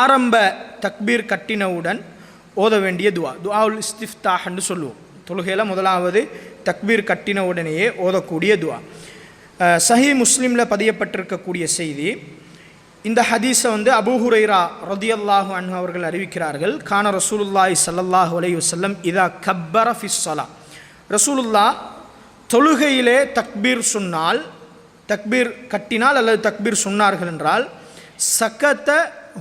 ஆரம்ப தக்பீர் கட்டினவுடன் ஓத வேண்டிய துவா. துஆவுல் இஸ்திஃப்தாஹன்னு சொல்லுவோம். தொழுகையில் முதலாவது தக்பீர் கட்டின உடனேயே ஓதக்கூடிய துவா. சஹி முஸ்லீமில் பதியப்பட்டிருக்கக்கூடிய செய்தி இந்த ஹதீஸை வந்து அபூ ஹுரைரா ரதியல்லாஹு அன்ஹு அவர்கள் அறிவிக்கிறார்கள். கான ரசூலுல்லாய் சல்லல்லாஹு அலைஹி வஸல்லம் இதா கப்பர ஃபிஸ்ஸலா ரசூலுல்லா தொழுகையிலே தக்பீர் சொன்னால் தக்பீர் கட்டினால் அல்லது தக்பீர் சொன்னார்கள் என்றால் சக்கத்த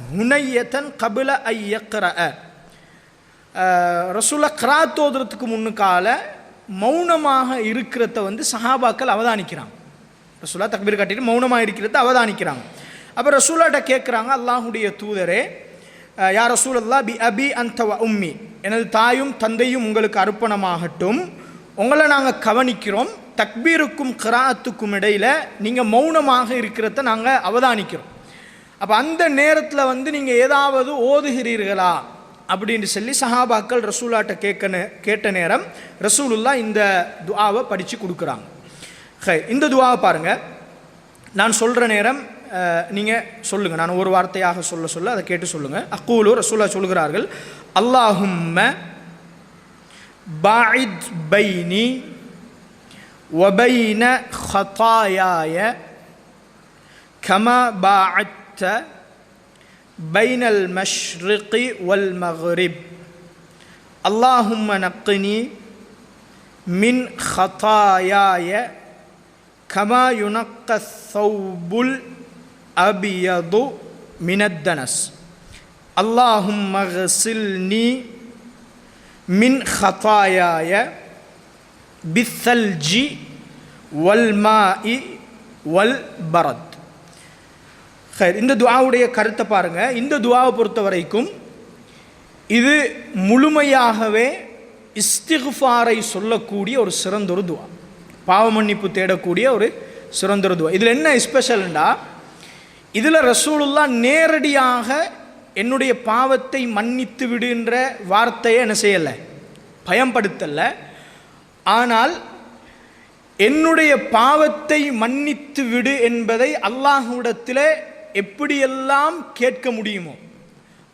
ஹுனையத்தன் கபில ஐயக்கர ரசூலா கிராத் தோதுறதுக்கு முன்னுக்கால மௌனமாக இருக்கிறத வந்து சஹாபாக்கள் அவதானிக்கிறாங்க. ரசூலா தக்பீர் காட்டிட்டு மௌனமாக இருக்கிறத அவதானிக்கிறாங்க. அப்போ ரசூலாட்ட கேட்குறாங்க அல்லாஹுடைய தூதரே யார் ரசூல் அல்லா பி அபி அந்த உம்மி. எனது தாயும் தந்தையும் உங்களுக்கு அர்ப்பணமாகட்டும். உங்களை நாங்கள் கவனிக்கிறோம். தக்பீருக்கும் கிராத்துக்கும் இடையில் நீங்கள் மௌனமாக இருக்கிறத நாங்கள் அவதானிக்கிறோம். அப்போ அந்த நேரத்தில் வந்து நீங்கள் ஏதாவது ஓதுகிறீர்களா? அப்படின்னு சொல்லி சஹாபாக்கள் ரசூலாட்ட கேட்க கேட்ட நேரம் ரசூலுல்லா இந்த துவாவை படித்து கொடுக்குறாங்க. ஹை இந்த துவாவை பாருங்கள் நான் சொல்கிற நேரம் நீங்கள் சொல்லுங்கள் நான் ஒரு வார்த்தையாக சொல்ல சொல்ல அதை கேட்டு சொல்லுங்கள் அக்கூலு ரசூலா சொல்கிறார்கள் அல்லாஹும்ம பாயித் பைனி ஒபைன ஹதாயாய கமா பாஅத் باعدت بين المشرق والمغرب. اللهم نقني من خطاياي كما ينقى الثوب الأبيض من الدنس. اللهم اغسلني من خطاياي بالثلج والماء والبرد. ஹைர் இந்த துவாவுடைய கருத்தை பாருங்கள் இந்த துவாவை பொறுத்த வரைக்கும் இது முழுமையாகவே இஸ்திகுஃபாரை சொல்லக்கூடிய ஒரு சிறந்தொரு துவா பாவமன்னிப்பு தேடக்கூடிய ஒரு சிறந்தொரு துவா இதில் என்ன ஸ்பெஷல்ண்டா இதில் ரசூலுல்லா நேரடியாக என்னுடைய பாவத்தை மன்னித்து விடுன்ற வார்த்தையை என்ன செய்யலை? பயன்படுத்தலை. ஆனால் என்னுடைய பாவத்தை மன்னித்து விடு என்பதை அல்லாஹுடத்தில் எப்படியெல்லாம் கேட்க முடியுமோ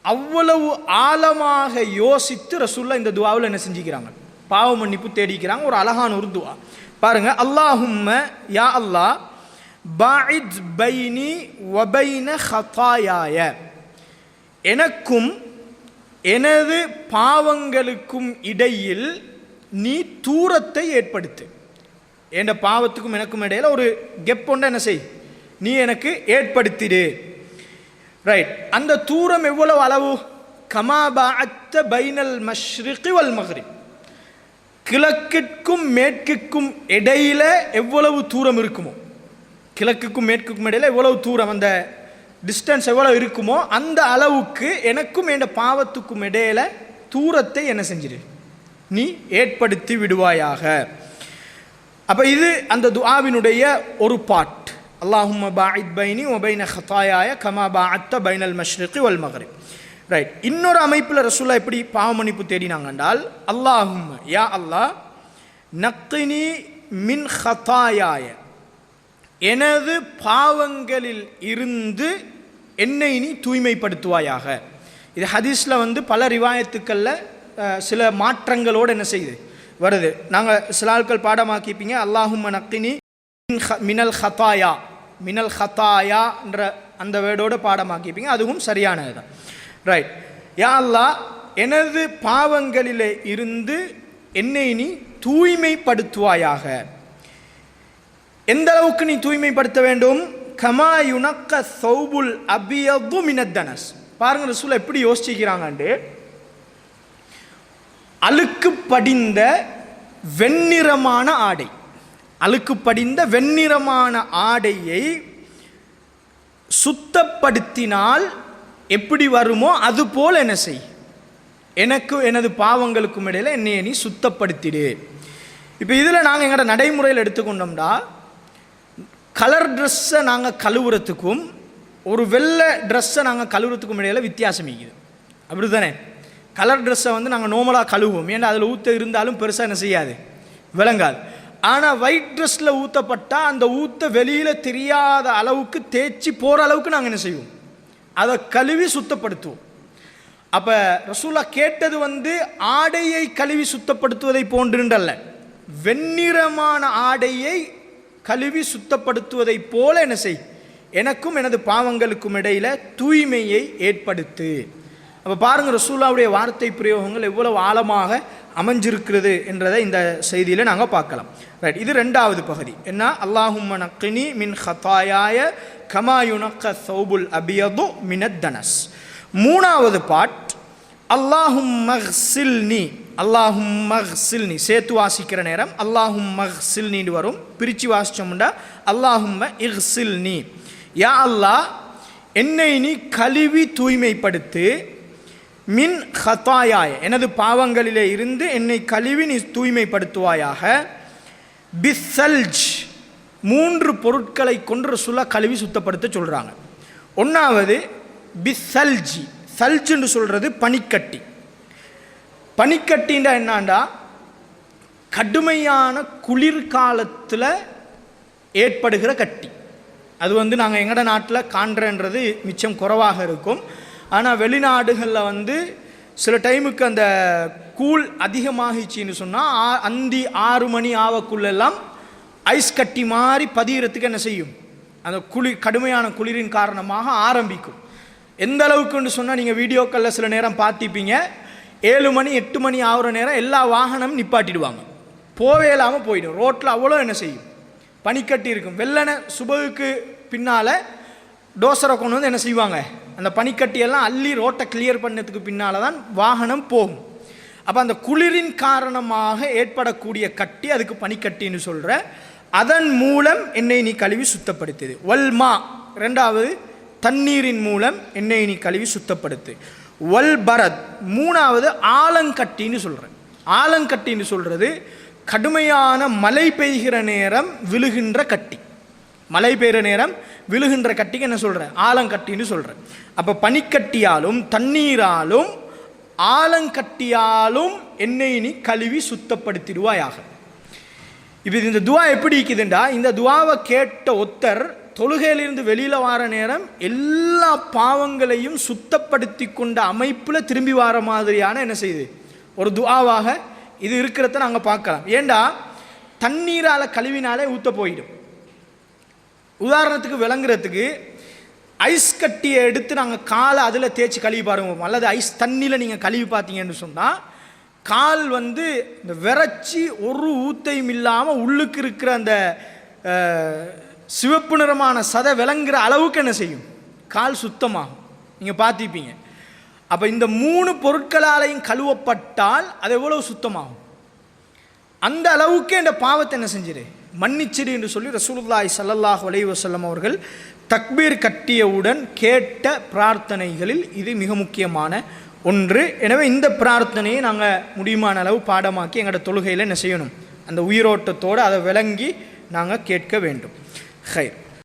அவ்வளவு ஆழமாக யோசித்து ரசூல்லா இந்த துவாவில் என்ன செஞ்சுக்கிறாங்க? பாவ மன்னிப்பு தேடிக்கிறாங்க ஒரு அழகான ஒரு துவா. பாருங்க அல்லாஹும்ம யா அல்லாஹ் பாயித் பைனி வபைன ஹதாயாய எனக்கும் எனது பாவங்களுக்கும் இடையில் நீ தூரத்தை ஏற்படுத்து. என் பாவத்துக்கும் எனக்கும் இடையில ஒரு கெப் ஒன்றை என்ன செய்? நீ எனக்கு ஏற்படுத்திடு. ரைட் அந்த தூரம் எவ்வளவு அளவு? கமாபாத்த பைனல் மஷ்ரிகி வல் மஹ்ரிப். கிழக்கிற்கும் மேற்குக்கும் இடையில எவ்வளவு தூரம் இருக்குமோ? கிழக்குக்கும் மேற்குக்கும் இடையில எவ்வளவு தூரம்? அந்த டிஸ்டன்ஸ் எவ்வளவு இருக்குமோ? அந்த அளவுக்கு எனக்கும் என் பாவத்துக்கும் இடையில தூரத்தை என்ன செஞ்சிரு? நீ ஏற்படுத்தி விடுவாயாக. அப்போ இது அந்த துஆவினுடைய ஒரு பாட் அல்லாஹும் பாயித் பைனி ஒபைன ஹத்தாயாய கமா பாஅத்த பைனல் மஷ்ரிக்கு வல் மகரிப். ரைட் இன்னொரு அமைப்பில் ரசூல்லா எப்படி பாவமன்னிப்பு தேடினாங்க என்றால் அல்லாஹும்ம யா அல்லாஹ் நக்கினி மின் ஹதாயாய எனது பாவங்களில் இருந்து என்னை நீ தூய்மைப்படுத்துவாயாக. இது ஹதீஸில் வந்து பல ரிவாயத்துக்களில் சில மாற்றங்களோடு என்ன செய்யுது வருது. நாங்கள் சில ஆட்கள் பாடமாக்கிப்பீங்க அல்லாஹும் நக்கினி மினல் ஹத்தாயா மினல் ஹதாயா என்ற அந்த வேர்டோட பாடமாக்கிப்பீங்க அதுவும் சரியானது தான் ரைட் யா அல்லாஹ் எனது பாவங்களிலே இருந்து என்னை நீ தூய்மைப்படுத்துவாயாக. எந்த அளவுக்கு நீ தூய்மைப்படுத்த வேண்டும்? கமா யுனக்க சௌபுல் அபியது மினத்தனஸ் பாருங்க ரசூல் எப்படி யோசிச்சுக்கிறாங்கண்டு அழுக்கு படிந்த வெண்ணிறமான ஆடை. அழுக்கு படிந்த வெண்ணிறமான ஆடையை சுத்தப்படுத்தினால் எப்படி வருமோ அது போல் என்ன செய். எனக்கு எனது பாவங்களுக்கும் இடையில் என்னைய நீ சுத்தப்படுத்திடு. இப்போ இதில் நாங்கள் எங்களோட நடைமுறையில் எடுத்துக்கொண்டோம்டா கலர் ட்ரெஸ்ஸை நாங்கள் கழுவுறதுக்கும் ஒரு வெள்ளை ட்ரெஸ்ஸை நாங்கள் கழுவுறதுக்கும் இடையில வித்தியாசம் இருக்குது. அப்படி தானே கலர் ட்ரெஸ்ஸை வந்து நாங்கள் நோமலாக கழுவுவோம். ஏன்னா அதில் ஊற்ற இருந்தாலும் பெருசாக என்ன செய்யாது? விளங்காது. ஆனால் ஒயிட் ட்ரெஸ்ஸில் ஊற்றப்பட்டால் அந்த ஊற்ற வெளியில் தெரியாத அளவுக்கு தேய்ச்சி போகிற அளவுக்கு நாங்கள் என்ன செய்வோம்? அதை கழுவி சுத்தப்படுத்துவோம். அப்போ ரசூலா கேட்டது வந்து ஆடையை கழுவி சுத்தப்படுத்துவதை போன்றுன்றல்ல. வெண்ணிறமான ஆடையை கழுவி சுத்தப்படுத்துவதை போல என்ன செய்? எனக்கும் எனது பாவங்களுக்கும் இடையில் தூய்மையை ஏற்படுத்து. அப்போ பாருங்கள் ரசூலாவுடைய வார்த்தை பிரயோகங்கள் எவ்வளவு ஆழமாக அமைஞ்சிருக்கிறது என்றதை இந்த செய்தியில் நாங்கள் பார்க்கலாம். ரைட் இது ரெண்டாவது பகுதி. என்ன? அல்லாஹும் நக்கினி மின் ஹத்தாயாய கமாயுனக்க சௌபுல் அபியது மினத்தனஸ் மூணாவது பாட் அல்லாஹும் மஹ்சில்னி அல்லாஹும் மஹ்சில்னி சேர்த்து வாசிக்கிற நேரம் அல்லாஹும் மஹ்சில்னின்னு வரும். பிரித்து வாசிச்சோம்டா அல்லாஹும் இஹ்சில்னி யா அல்லாஹ் என்னை நீ கழுவி தூய்மைப்படுத்து மின் ஹத்தாயாய் எனது பாவங்களிலே இருந்து என்னை கழுவி நீ தூய்மைப்படுத்துவாயாக. பிசல்ஜ் மூன்று பொருட்களை கொன்று சொல்ல கழுவி சுத்தப்படுத்த சொல்கிறாங்க ஒன்றாவது பிசல்ஜி சல்ஜுன்னு சொல்கிறது பனிக்கட்டி. பனிக்கட்டின்னா என்னாண்டா? கடுமையான குளிர்காலத்தில் ஏற்படுகிற கட்டி. அது வந்து நாங்கள் எங்கட நாட்டில் காண்றன்றது மிச்சம் குறைவாக இருக்கும். ஆனால் வெளிநாடுகளில் வந்து சில டைமுக்கு அந்த கூழ் அதிகமாகிச்சின்னு சொன்னால் அந்தி ஆறு மணி ஆவக்குள்ளெல்லாம் ஐஸ் கட்டி மாதிரி பதியறதுக்கு என்ன செய்யும்? அந்த குளிர் கடுமையான குளிரின் காரணமாக ஆரம்பிக்கும். எந்த அளவுக்குன்னு சொன்னால் நீங்கள் வீடியோக்களில் சில நேரம் பார்த்திப்பீங்க ஏழு மணி எட்டு மணி ஆகிற நேரம் எல்லா வாகனமும் நிப்பாட்டிடுவாங்க. போவே இல்லாமல் போயிடும். ரோட்டில் அவ்வளோ என்ன செய்யும்? பனிக்கட்டி இருக்கும். வெள்ளனை சுபகுக்கு பின்னால் டோசரை கொண்டு வந்து என்ன செய்வாங்க? அந்த பனிக்கட்டியெல்லாம் அள்ளி ரோட்டை கிளியர் பண்ணதுக்கு பின்னால் தான் வாகனம் போகும். அப்போ அந்த குளிரின் காரணமாக ஏற்படக்கூடிய கட்டி அதுக்கு பனிக்கட்டின்னு சொல்கிற அதன் மூலம் எண்ணெய் நீ கழுவி சுத்தப்படுத்துது வல்மா ரெண்டாவது தண்ணீரின் மூலம் எண்ணெய் நீ கழுவி சுத்தப்படுத்து. வல் பரத் மூணாவது ஆலங்கட்டின்னு சொல்கிறேன் ஆலங்கட்டின்னு சொல்கிறது கடுமையான மழை பெய்கிற நேரம் விழுகின்ற கட்டி. மழை பெய்கிற நேரம் விழுகின்ற கட்டிக்கு என்ன சொல்கிறேன் ஆலங்கட்டின்னு சொல்கிறேன் அப்போ பனிக்கட்டியாலும் தண்ணீராலும் ஆலங்கட்டியாலும் என்னை நீ கழுவி சுத்தப்படுத்திடுவாயாக. இப்போ இந்த துவா எப்படி இருக்குதுண்டா? இந்த துவாவை கேட்ட ஒத்தர் தொழுகையிலிருந்து வெளியில் வார நேரம் எல்லா பாவங்களையும் சுத்தப்படுத்தி கொண்ட அமைப்பில் திரும்பி வர மாதிரியான என்ன செய்யுது ஒரு துவாவாக இது இருக்கிறத நாங்கள் பார்க்கலாம். ஏண்டா? தண்ணீரால் கழுவினாலே ஊற்ற போயிடும். உதாரணத்துக்கு விளங்குறதுக்கு ஐஸ் கட்டியை எடுத்து நாங்கள் காலை அதில் தேய்ச்சி கழுவி பாருங்க. அல்லது ஐஸ் தண்ணியில் நீங்கள் கழுவி பார்த்தீங்கன்னு சொன்னால் கால் வந்து இந்த விரைச்சி ஒரு ஊத்தையும் இல்லாமல் உள்ளுக்கு இருக்கிற அந்த சிவப்பு நிறமான சதை விளங்குற அளவுக்கு என்ன செய்யும்? கால் சுத்தமாகும். நீங்கள் பார்த்திப்பீங்க அப்போ இந்த மூணு பொருட்களாலையும் கழுவப்பட்டால் அது எவ்வளோ சுத்தமாகும்? அந்த அளவுக்கே இந்த பாவத்தை என்ன செஞ்சிரு மன்னிச்சிடு என்று சொல்லி ரசூலுல்லாய் சல்லல்லாஹ் வலைவசல்லம் அவர்கள் தக்பீர் கட்டியவுடன் கேட்ட பிரார்த்தனைகளில் இது மிக முக்கியமான ஒன்று. எனவே இந்த பிரார்த்தனையை நாங்கள் முடியுமான அளவு பாடமாக்கி எங்களோட தொழுகையில் என்ன செய்யணும்? அந்த உயிரோட்டத்தோடு அதை விளங்கி நாங்கள் கேட்க வேண்டும். ஹை